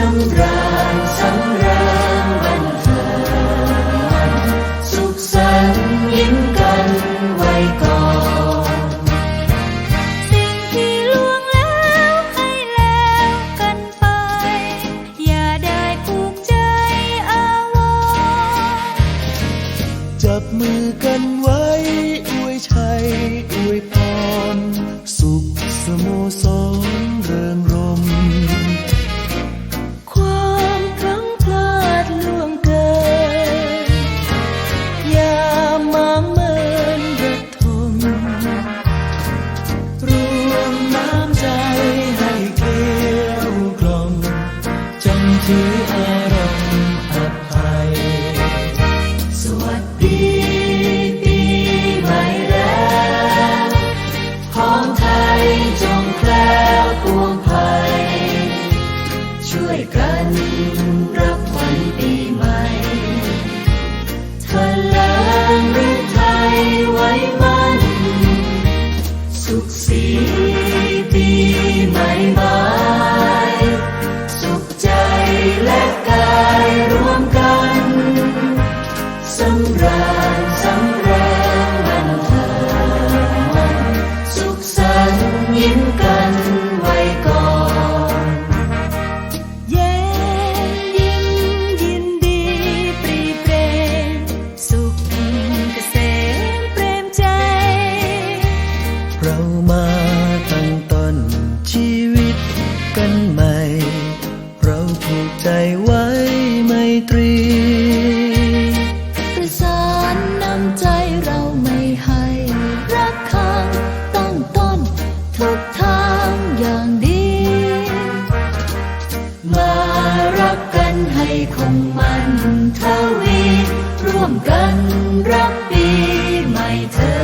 สำราญสำราญบันเทิงสุขสันต์ยิ้มกันไว้ก่อน สิ่งที่ล่วงแล้วให้แล้วกันไป อย่าได้ผูกใจอาวรณ์จับมือกันไว้อวยชัยอวยพร ถืออารมณ์อภัย สวัสดีปีใหม่แล้วของไทยจงแคล้วปวงภัย ช่วยกันรับขวัญปีใหม่เธอเลิงหรือไทยไว้มั่น สุขสีำ ให้คงมันทวีร่วมกันรับปีใหม่เธอ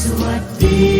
สวัสดี